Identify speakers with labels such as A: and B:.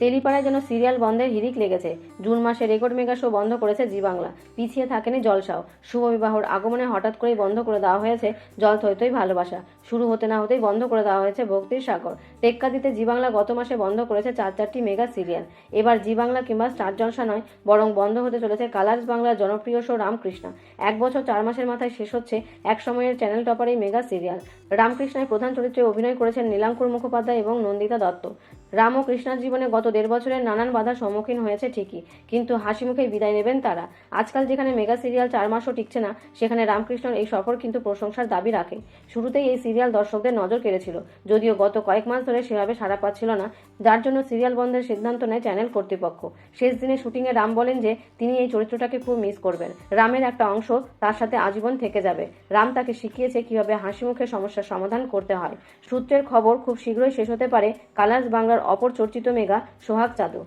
A: টেলিপাড়ায় যেন সিরিয়াল বন্ধের হিরিক লেগেছে। জুন মাসে রেকর্ড মেগা শো বন্ধ করেছে জি বাংলা। পিছিয়ে থাকেনি জলসাও। শুভ বিবাহর আগমনে হঠাৎ করেই বন্ধ করে দেওয়া হয়েছে জল থইতই ভালোবাসা। শুরু হতে না হতেই বন্ধ করে দেওয়া হয়েছে ভক্তির সাগর। টেক্কা দিতে জি বাংলা গত মাসে বন্ধ করেছে চার চারটি মেগা সিরিয়াল। এবার জি বাংলা কিংবা স্টার জলসা নয়, বরং বন্ধ হতে চলেছে কালার্স বাংলার জনপ্রিয় শো রামকৃষ্ণা। এক বছর চার মাসের মাথায় শেষ হচ্ছে এক সময়ের চ্যানেল টপার এই মেগা সিরিয়াল। রামকৃষ্ণায় প্রধান চরিত্রে অভিনয় করেছেন নীলাঙ্কুর মুখোপাধ্যায় এবং নন্দিতা দত্ত। রাম ও কৃষ্ণার জীবনে গত দেড় বছরের নানান বাধার সম্মুখীন হয়েছে ঠিকই, কিন্তু হাসি মুখেই বিদায় নেবেন তারা। আজকাল যেখানে মেগা সিরিয়াল চার মাসও টিকছে না, সেখানে রামকৃষ্ণর এই সফর কিন্তু প্রশংসার দাবি রাখে। শুরুতেই এই সিরিয়াল দর্শকদের নজর কেড়েছিল, যদিও গত কয়েক মাস ধরে সেভাবে সাড়া পাচ্ছিল না, যার জন্য সিরিয়াল বন্ধের সিদ্ধান্ত নেয় চ্যানেল কর্তৃপক্ষ। শেষ দিনে শুটিংয়ে রাম বলেন যে, তিনি এই চরিত্রটাকে খুব মিস করবেন। রামের একটা অংশ তার সাথে আজীবন থেকে যাবে। রাম তাকে শিখিয়েছে কীভাবে হাসি মুখে সমস্যার সমাধান করতে হয়। সূত্রের খবর খুব শীঘ্রই শেষ হতে পারে কালার্স বাংলার অপর চর্চিত মেগা সোহাগ চাদু